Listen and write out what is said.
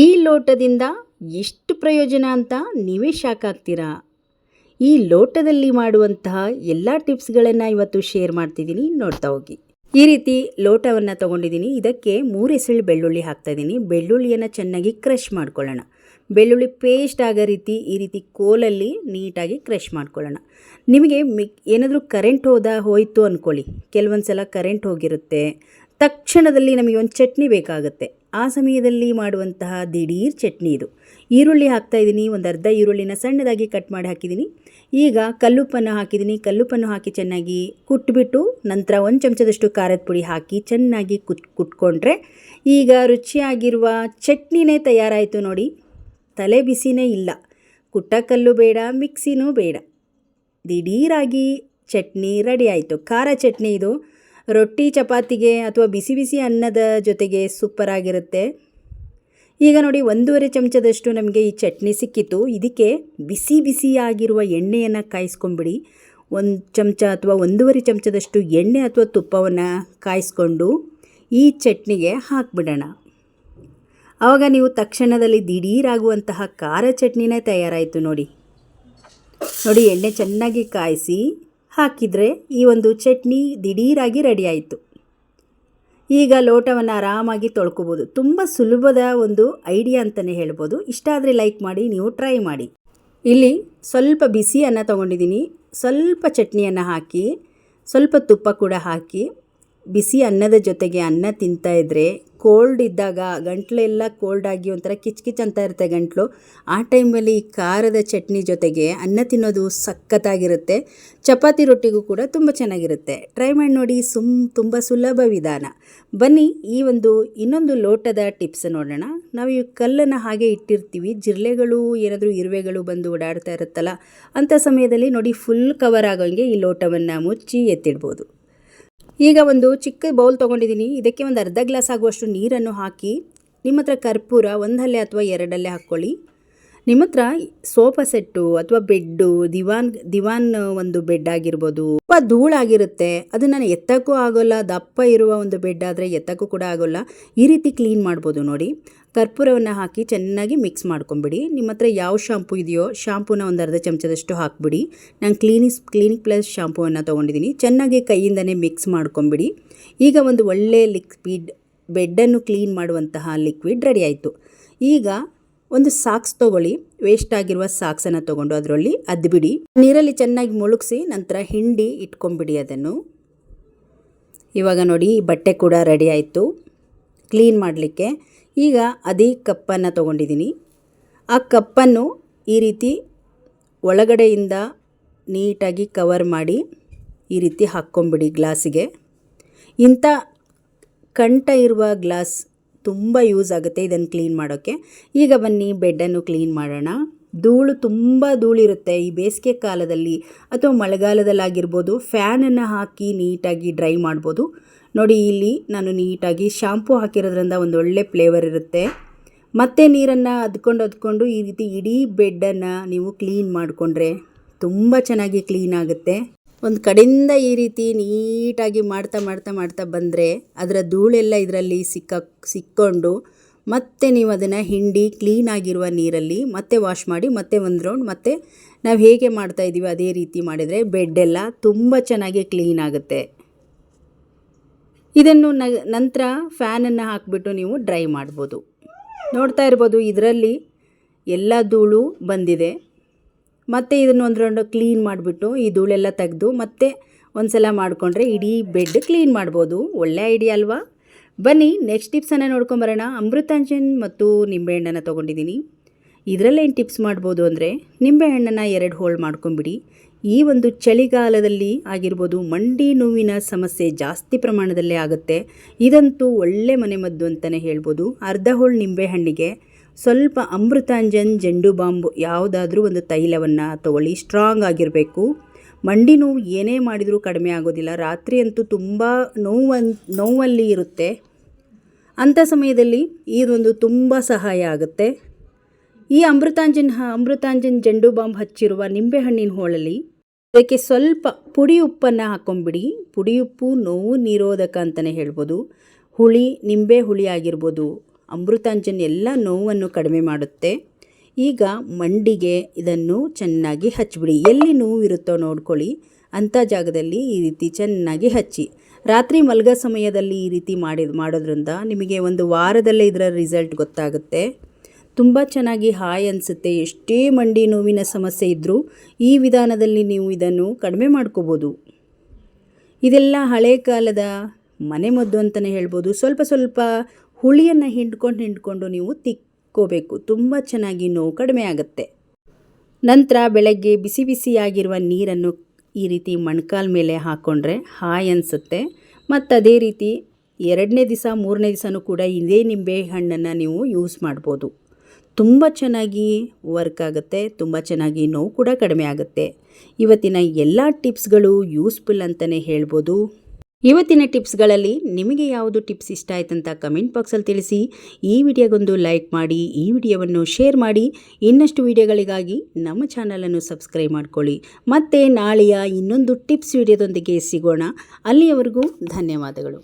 ಈ ಲೋಟದಿಂದ ಎಷ್ಟು ಪ್ರಯೋಜನ ಅಂತ ನೀವೇ ಶಾಕ್ ಆಗ್ತೀರಾ? ಈ ಲೋಟದಲ್ಲಿ ಮಾಡುವಂತಹ ಎಲ್ಲ ಟಿಪ್ಸ್ಗಳನ್ನು ಇವತ್ತು ಶೇರ್ ಮಾಡ್ತಿದ್ದೀನಿ, ನೋಡ್ತಾ ಹೋಗಿ. ಈ ರೀತಿ ಲೋಟವನ್ನು ತೊಗೊಂಡಿದ್ದೀನಿ. ಇದಕ್ಕೆ ಮೂರು ಎಸಳು ಬೆಳ್ಳುಳ್ಳಿ ಹಾಕ್ತಾ ಇದ್ದೀನಿ ಬೆಳ್ಳುಳ್ಳಿಯನ್ನು ಚೆನ್ನಾಗಿ ಕ್ರಷ್ ಮಾಡ್ಕೊಳ್ಳೋಣ. ಬೆಳ್ಳುಳ್ಳಿ ಪೇಸ್ಟ್ ಆಗೋ ರೀತಿ ಈ ರೀತಿ ಕೋಲಲ್ಲಿ ನೀಟಾಗಿ ಕ್ರಷ್ ಮಾಡ್ಕೊಳ್ಳೋಣ. ನಿಮಗೆ ಮಿಕ್ ಏನಾದರೂ ಕರೆಂಟ್ ಹೋದ ಹೋಯಿತು ಅಂದ್ಕೊಳ್ಳಿ ಕೆಲವೊಂದು ಸಲ ಕರೆಂಟ್ ಹೋಗಿರುತ್ತೆ. ತಕ್ಷಣದಲ್ಲಿ ನಮಗೆ ಒಂದು ಚಟ್ನಿ ಬೇಕಾಗುತ್ತೆ. ಆ ಸಮಯದಲ್ಲಿ ಮಾಡುವಂತಹ ದಿಢೀರ್ ಚಟ್ನಿ ಇದು. ಈರುಳ್ಳಿ ಹಾಕ್ತಾ ಇದ್ದೀನಿ, ಒಂದು ಅರ್ಧ ಈರುಳ್ಳಿನ ಸಣ್ಣದಾಗಿ ಕಟ್ ಮಾಡಿ ಹಾಕಿದ್ದೀನಿ. ಈಗ ಕಲ್ಲುಪ್ಪನ್ನು ಹಾಕಿದ್ದೀನಿ. ಕಲ್ಲುಪ್ಪನ್ನು ಹಾಕಿ ಚೆನ್ನಾಗಿ ಕುಟ್ಬಿಟ್ಟು ನಂತರ ಒಂದು ಚಮಚದಷ್ಟು ಖಾರದ ಪುಡಿ ಹಾಕಿ ಚೆನ್ನಾಗಿ ಕುತ್, ಕುಟ್ಕೊಂಡ್ರೆ ಈಗ ರುಚಿಯಾಗಿರುವ ಚಟ್ನಿನೇ ತಯಾರಾಯಿತು ನೋಡಿ. ತಲೆ ಬಿಸಿನೇ ಇಲ್ಲ. ಕುಟ್ಟಕಲ್ಲು ಬೇಡ, ಮಿಕ್ಸಿನೂ ಬೇಡ. ದಿಢೀರಾಗಿ ಚಟ್ನಿ ರೆಡಿ ಆಯಿತು. ಖಾರ ಚಟ್ನಿ ಇದು. ರೊಟ್ಟಿ ಚಪಾತಿಗೆ ಅಥವಾ ಬಿಸಿ ಬಿಸಿ ಅನ್ನದ ಜೊತೆಗೆ ಸೂಪರಾಗಿರುತ್ತೆ ಈಗ ನೋಡಿ ಒಂದೂವರೆ ಚಮಚದಷ್ಟು ನಮಗೆ ಈ ಚಟ್ನಿ ಸಿಕ್ಕಿತು ಇದಕ್ಕೆ ಬಿಸಿ ಬಿಸಿಯಾಗಿರುವ ಎಣ್ಣೆಯನ್ನು ಕಾಯಿಸ್ಕೊಂಡ್ಬಿಡಿ. ಒಂದು ಚಮಚ ಅಥವಾ ಒಂದೂವರೆ ಚಮಚದಷ್ಟು ಎಣ್ಣೆ ಅಥವಾ ತುಪ್ಪವನ್ನು ಕಾಯಿಸ್ಕೊಂಡು ಈ ಚಟ್ನಿಗೆ ಹಾಕ್ಬಿಡೋಣ. ಆವಾಗ ನೀವು ತಕ್ಷಣದಲ್ಲಿ ದಿಢೀರಾಗುವಂತಹ ಖಾರ ಚಟ್ನಿನೇ ತಯಾರಾಯಿತು ನೋಡಿ. ನೋಡಿ ಎಣ್ಣೆ ಚೆನ್ನಾಗಿ ಕಾಯಿಸಿ ಹಾಕಿದರೆ ಈ ಒಂದು ಚಟ್ನಿ ದಿಢೀರಾಗಿ ರೆಡಿಯಾಯಿತು. ಈಗ ಲೋಟವನ್ನು ಆರಾಮಾಗಿ ತೊಳ್ಕೊಬೋದು. ತುಂಬ ಸುಲಭದ ಒಂದು ಐಡಿಯಾ ಅಂತಲೇ ಹೇಳ್ಬೋದು. ಇಷ್ಟ ಆದರೆ ಲೈಕ್ ಮಾಡಿ, ನೀವು ಟ್ರೈ ಮಾಡಿ. ಇಲ್ಲಿ ಸ್ವಲ್ಪ ಬಿಸಿ ಅನ್ನ ತೊಗೊಂಡಿದ್ದೀನಿ. ಸ್ವಲ್ಪ ಚಟ್ನಿಯನ್ನು ಹಾಕಿ, ಸ್ವಲ್ಪ ತುಪ್ಪ ಕೂಡ ಹಾಕಿ, ಬಿಸಿ ಅನ್ನದ ಜೊತೆಗೆ ಅನ್ನ ತಿಂತಾ ಇದ್ದರೆ ಕೋಲ್ಡ್ ಇದ್ದಾಗ, ಗಂಟ್ಲೆಲ್ಲ ಕೋಲ್ಡ್ ಆಗಿ ಒಂಥರ ಕಿಚ್ ಕಿಚ್ ಅಂತ ಇರುತ್ತೆ ಗಂಟ್ಲು. ಆ ಟೈಮಲ್ಲಿ ಈ ಖಾರದ ಚಟ್ನಿ ಜೊತೆಗೆ ಅನ್ನ ತಿನ್ನೋದು ಸಖತ್ತಾಗಿರುತ್ತೆ. ಚಪಾತಿ ರೊಟ್ಟಿಗೂ ಕೂಡ ತುಂಬ ಚೆನ್ನಾಗಿರುತ್ತೆ. ಟ್ರೈ ಮಾಡಿ ನೋಡಿ, ಸುಮ್ ತುಂಬ ಸುಲಭ ವಿಧಾನ. ಬನ್ನಿ, ಈ ಒಂದು ಇನ್ನೊಂದು ಲೋಟದ ಟಿಪ್ಸ್ ನೋಡೋಣ. ನಾವು ಈ ಕಲ್ಲನ್ನು ಹಾಗೆ ಇಟ್ಟಿರ್ತೀವಿ. ಜಿರಳೆಗಳು, ಏನಾದರೂ ಇರುವೆಗಳು ಬಂದು ಓಡಾಡ್ತಾ ಇರುತ್ತಲ್ಲ ಅಂಥ ಸಮಯದಲ್ಲಿ ನೋಡಿ ಫುಲ್ ಕವರ್ ಆಗೋಂಗೆ ಈ ಲೋಟವನ್ನು ಮುಚ್ಚಿ ಎತ್ತಿಡ್ಬೋದು. ಈಗ ಒಂದು ಚಿಕ್ಕ ಬೌಲ್ ತೊಗೊಂಡಿದ್ದೀನಿ. ಇದಕ್ಕೆ ಒಂದು ಅರ್ಧ ಗ್ಲಾಸ್ ಆಗುವಷ್ಟು ನೀರನ್ನು ಹಾಕಿ, ನಿಮ್ಮ ಹತ್ರ ಕರ್ಪೂರ ಒಂದಲ್ಲೆ ಅಥವಾ ಎರಡಲ್ಲೆ ಹಾಕ್ಕೊಳ್ಳಿ. ನಿಮ್ಮ ಹತ್ರ ಸೋಫಾ ಸೆಟ್ಟು ಅಥವಾ ಬೆಡ್ಡು, ದಿವಾನ್ ದಿವಾನ್ ಒಂದು ಬೆಡ್ ಆಗಿರ್ಬೋದು. ತುಂಬ ಧೂಳಾಗಿರುತ್ತೆ ಅದನ್ನು ಎತ್ತಕ್ಕೂ ಆಗೋಲ್ಲ. ದಪ್ಪ ಇರುವ ಒಂದು ಬೆಡ್ ಆದರೆ ಎತ್ತಕ್ಕೂ ಕೂಡ ಆಗೋಲ್ಲ. ಈ ರೀತಿ ಕ್ಲೀನ್ ಮಾಡ್ಬೋದು ನೋಡಿ. ಕರ್ಪೂರವನ್ನು ಹಾಕಿ ಚೆನ್ನಾಗಿ ಮಿಕ್ಸ್ ಮಾಡ್ಕೊಂಬಿಡಿ. ನಿಮ್ಮ ಹತ್ರ ಯಾವ ಶಾಂಪು ಇದೆಯೋ ಶಾಂಪೂನ ಒಂದು ಅರ್ಧ ಚಮಚದಷ್ಟು ಹಾಕ್ಬಿಡಿ. ನಾನು ಕ್ಲೀನಿಸ್ ಕ್ಲಿನಿಕ್ ಪ್ಲಸ್ ಶಾಂಪೂವನ್ನು ತೊಗೊಂಡಿದ್ದೀನಿ ಚೆನ್ನಾಗಿ ಕೈಯಿಂದನೇ ಮಿಕ್ಸ್ ಮಾಡ್ಕೊಂಬಿಡಿ. ಈಗ ಒಂದು ಒಳ್ಳೆ ಲಿಕ್ವಿಡ್ ಬೆಡ್ಡನ್ನು ಕ್ಲೀನ್ ಮಾಡುವಂತಹ ಲಿಕ್ವಿಡ್ ರೆಡಿ ಆಯಿತು. ಈಗ ಒಂದು ಸಾಕ್ಸ್ ತೊಗೊಳ್ಳಿ. ವೇಸ್ಟ್ ಆಗಿರುವ ಸಾಕ್ಸನ್ನು ತೊಗೊಂಡು ಅದರಲ್ಲಿ ಅದ್ಬಿಡಿ. ನೀರಲ್ಲಿ ಚೆನ್ನಾಗಿ ಮುಳುಗಿಸಿ ನಂತರ ಹಿಂಡಿ ಇಟ್ಕೊಂಬಿಡಿ ಅದನ್ನು. ಇವಾಗ ನೋಡಿ, ಬಟ್ಟೆ ಕೂಡ ರೆಡಿ ಆಯಿತು. ಕ್ಲೀನ್ ಮಾಡಲಿಕ್ಕೆ. ಈಗ ಅದೇ ಕಪ್ಪನ್ನು ತಗೊಂಡಿದ್ದೀನಿ. ಆ ಕಪ್ಪನ್ನು ಈ ರೀತಿ ಒಳಗಡೆಯಿಂದ ನೀಟಾಗಿ ಕವರ್ ಮಾಡಿ ಈ ರೀತಿ ಹಾಕ್ಕೊಂಬಿಡಿ ಗ್ಲಾಸಿಗೆ. ಇಂಥ ಕಂಠ ಇರುವ ಗ್ಲಾಸ್ ತುಂಬ ಯೂಸ್ ಆಗುತ್ತೆ ಇದನ್ನು ಕ್ಲೀನ್ ಮಾಡೋಕ್ಕೆ. ಈಗ ಬನ್ನಿ, ಬೆಡ್ಡನ್ನು ಕ್ಲೀನ್ ಮಾಡೋಣ. ಧೂಳು ತುಂಬ ಧೂಳಿರುತ್ತೆ. ಈ ಬೇಸಿಗೆ ಕಾಲದಲ್ಲಿ ಅಥವಾ ಮಳೆಗಾಲದಲ್ಲಾಗಿರ್ಬೋದು, ಫ್ಯಾನನ್ನು ಹಾಕಿ ನೀಟಾಗಿ ಡ್ರೈ ಮಾಡ್ಬೋದು. ನೋಡಿ ಇಲ್ಲಿ ನಾನು ನೀಟಾಗಿ ಶಾಂಪೂ ಹಾಕಿರೋದ್ರಿಂದ ಒಂದು ಒಳ್ಳೆ ಫ್ಲೇವರ್ ಇರುತ್ತೆ. ಮತ್ತೆ ನೀರನ್ನು ಅದ್ಕೊಂಡು ಅದ್ಕೊಂಡು ಈ ರೀತಿ ಇಡೀ ಬೆಡ್ಡನ್ನು ನೀವು ಕ್ಲೀನ್ ಮಾಡಿಕೊಂಡ್ರೆ ತುಂಬ ಚೆನ್ನಾಗಿ ಕ್ಲೀನ್ ಆಗುತ್ತೆ. ಒಂದು ಕಡೆಯಿಂದ ಈ ರೀತಿ ನೀಟಾಗಿ ಮಾಡ್ತಾ ಮಾಡ್ತಾ ಮಾಡ್ತಾ ಬಂದರೆ ಅದರ ಧೂಳೆಲ್ಲ ಇದರಲ್ಲಿ ಸಿಕ್ಕ ಸಿಕ್ಕೊಂಡು ಮತ್ತೆ ನೀವು ಅದನ್ನು ಹಿಂಡಿ ಕ್ಲೀನಾಗಿರುವ ನೀರಲ್ಲಿ ಮತ್ತೆ ವಾಶ್ ಮಾಡಿ ಮತ್ತೆ ಒಂದು ರೌಂಡ್ ಮತ್ತೆ ನಾವು ಹೇಗೆ ಮಾಡ್ತಾ ಇದ್ದೀವಿ ಅದೇ ರೀತಿ ಮಾಡಿದರೆ ಬೆಡ್ಡೆಲ್ಲ ತುಂಬ ಚೆನ್ನಾಗಿ ಕ್ಲೀನ್ ಆಗುತ್ತೆ. ಇದನ್ನು ನ, ನಂತರ ಫ್ಯಾನನ್ನು ಹಾಕಿಬಿಟ್ಟು ನೀವು ಡ್ರೈ ಮಾಡ್ಬೋದು. ನೋಡ್ತಾ ಇರ್ಬೋದು, ಇದರಲ್ಲಿ ಎಲ್ಲ ಧೂಳು ಬಂದಿದೆ. ಮತ್ತು ಇದನ್ನು ಒಂದು ಕ್ಲೀನ್ ಮಾಡಿಬಿಟ್ಟು ಈ ಧೂಳೆಲ್ಲ ತೆಗೆದು ಮತ್ತೆ ಒಂದು ಸಲ ಮಾಡಿಕೊಂಡ್ರೆ ಇಡೀ ಬೆಡ್ ಕ್ಲೀನ್ ಮಾಡ್ಬೋದು. ಒಳ್ಳೆ ಐಡಿಯಾ ಅಲ್ವಾ? ಬನ್ನಿ ನೆಕ್ಸ್ಟ್ ಟಿಪ್ಸನ್ನು ನೋಡ್ಕೊಂಬರೋಣ. ಅಮೃತಾಂಜನ್ ಮತ್ತು ನಿಂಬೆಹಣ್ಣನ್ನು ತೊಗೊಂಡಿದ್ದೀನಿ. ಇದರಲ್ಲೇನು ಟಿಪ್ಸ್ ಮಾಡ್ಬೋದು ಅಂದರೆ ನಿಂಬೆಹಣ್ಣನ್ನು ಎರಡು ಹೋಳು ಮಾಡ್ಕೊಂಬಿಡಿ. ಈ ಒಂದು ಚಳಿಗಾಲದಲ್ಲಿ ಆಗಿರ್ಬೋದು ಮಂಡಿ ನೋವಿನ ಸಮಸ್ಯೆ ಜಾಸ್ತಿ ಪ್ರಮಾಣದಲ್ಲೇ ಆಗುತ್ತೆ. ಇದಂತೂ ಒಳ್ಳೆ ಮನೆಮದ್ದು ಅಂತಲೇ ಹೇಳ್ಬೋದು. ಅರ್ಧ ಹೋಳು ನಿಂಬೆಹಣ್ಣಿಗೆ ಸ್ವಲ್ಪ ಅಮೃತಾಂಜನ್, ಜಂಡು ಬಾಂಬು ಯಾವುದಾದ್ರೂ ಒಂದು ತೈಲವನ್ನು ತಗೊಳ್ಳಿ, ಸ್ಟ್ರಾಂಗ್ ಆಗಿರಬೇಕು. ಮಂಡಿ ನೋವು ಏನೇ ಮಾಡಿದರೂ ಕಡಿಮೆ ಆಗೋದಿಲ್ಲ. ರಾತ್ರಿ ಅಂತೂ ತುಂಬ ನೋವನ್, ನೋವಲ್ಲಿ ಇರುತ್ತೆ. ಅಂಥ ಸಮಯದಲ್ಲಿ ಇದೊಂದು ತುಂಬ ಸಹಾಯ ಆಗುತ್ತೆ. ಈ ಅಮೃತಾಂಜನ್ ಅಮೃತಾಂಜನ್ ಜಂಡು ಬಾಂಬ್ ಹಚ್ಚಿರುವ ನಿಂಬೆಹಣ್ಣಿನ ಹೋಳಲ್ಲಿ ಅದಕ್ಕೆ ಸ್ವಲ್ಪ ಪುಡಿ ಉಪ್ಪನ್ನು ಹಾಕೊಂಬಿಡಿ ಪುಡಿ ಉಪ್ಪು, ನೋವು, ನಿರೋಧಕ ಅಂತಲೇ ಹೇಳ್ಬೋದು. ಹುಳಿ, ನಿಂಬೆ ಹುಳಿ ಆಗಿರ್ಬೋದು. ಅಮೃತಾಂಜನ್ ಎಲ್ಲ ನೋವನ್ನು ಕಡಿಮೆ ಮಾಡುತ್ತೆ. ಈಗ ಮಂಡಿಗೆ ಇದನ್ನು ಚೆನ್ನಾಗಿ ಹಚ್ಚಿಬಿಡಿ ಎಲ್ಲಿ ನೋವು ಇರುತ್ತೋ ನೋಡ್ಕೊಳ್ಳಿ. ಅಂಥ ಜಾಗದಲ್ಲಿ ಈ ರೀತಿ ಚೆನ್ನಾಗಿ ಹಚ್ಚಿ. ರಾತ್ರಿ ಮಲ್ಗ ಸಮಯದಲ್ಲಿ ಈ ರೀತಿ ಮಾಡಿ, ಮಾಡೋದ್ರಿಂದ ನಿಮಗೆ ಒಂದು ವಾರದಲ್ಲೇ ಇದರ ರಿಸಲ್ಟ್ ಗೊತ್ತಾಗುತ್ತೆ. ತುಂಬ ಚೆನ್ನಾಗಿ ಹಾಯ್ ಅನಿಸುತ್ತೆ. ಎಷ್ಟೇ ಮಂಡಿ ನೋವಿನ ಸಮಸ್ಯೆ ಇದ್ದರೂ ಈ ವಿಧಾನದಲ್ಲಿ ನೀವು ಇದನ್ನು ಕಡಿಮೆ ಮಾಡ್ಕೋಬೋದು. ಇದೆಲ್ಲ ಹಳೆ ಕಾಲದ ಮನೆಮದ್ದು ಅಂತಲೇ ಹೇಳ್ಬೋದು. ಸ್ವಲ್ಪ ಸ್ವಲ್ಪ ಹುಳಿಯನ್ನು ಹಿಂಡ್ಕೊಂಡು ಹಿಂಡ್ಕೊಂಡು ನೀವು ತಿಕ್ಕೋಬೇಕು. ತುಂಬ ಚೆನ್ನಾಗಿ ನೋವು ಕಡಿಮೆ ಆಗುತ್ತೆ. ನಂತರ ಬೆಳಗ್ಗೆ ಬಿಸಿ ಬಿಸಿಯಾಗಿರುವ ನೀರನ್ನು ಈ ರೀತಿ ಮಣ್ಕಾಲ ಮೇಲೆ ಹಾಕ್ಕೊಂಡ್ರೆ ಹಾಯ್ ಅನಿಸುತ್ತೆ. ಮತ್ತು ಅದೇ ರೀತಿ ಎರಡನೇ ದಿವಸ, ಮೂರನೇ ದಿವಸನೂ ಕೂಡ ಇದೇ ನಿಂಬೆ ಹಣ್ಣನ್ನು ನೀವು ಯೂಸ್ ಮಾಡ್ಬೋದು. ತುಂಬ ಚೆನ್ನಾಗಿ ವರ್ಕ್ ಆಗುತ್ತೆ, ತುಂಬ ಚೆನ್ನಾಗಿ ನೋವು ಕೂಡ ಕಡಿಮೆ ಆಗುತ್ತೆ. ಇವತ್ತಿನ ಎಲ್ಲ ಟಿಪ್ಸ್ಗಳು ಯೂಸ್ಫುಲ್ ಅಂತಲೇ ಹೇಳ್ಬೋದು. ಇವತ್ತಿನ ಟಿಪ್ಸ್ಗಳಲ್ಲಿ ನಿಮಗೆ ಯಾವುದು ಟಿಪ್ಸ್ ಇಷ್ಟ ಆಯ್ತಂತ ಕಮೆಂಟ್ ಬಾಕ್ಸಲ್ಲಿ ತಿಳಿಸಿ. ಈ ವಿಡಿಯೋಗೊಂದು ಲೈಕ್ ಮಾಡಿ, ಈ ವಿಡಿಯೋವನ್ನು ಶೇರ್ ಮಾಡಿ. ಇನ್ನಷ್ಟು ವಿಡಿಯೋಗಳಿಗಾಗಿ ನಮ್ಮ ಚಾನಲನ್ನು ಸಬ್ಸ್ಕ್ರೈಬ್ ಮಾಡ್ಕೊಳ್ಳಿ. ಮತ್ತು ನಾಳೆಯ ಇನ್ನೊಂದು ಟಿಪ್ಸ್ ವಿಡಿಯೋದೊಂದಿಗೆ ಸಿಗೋಣ. ಅಲ್ಲಿಯವರೆಗೂ ಧನ್ಯವಾದಗಳು.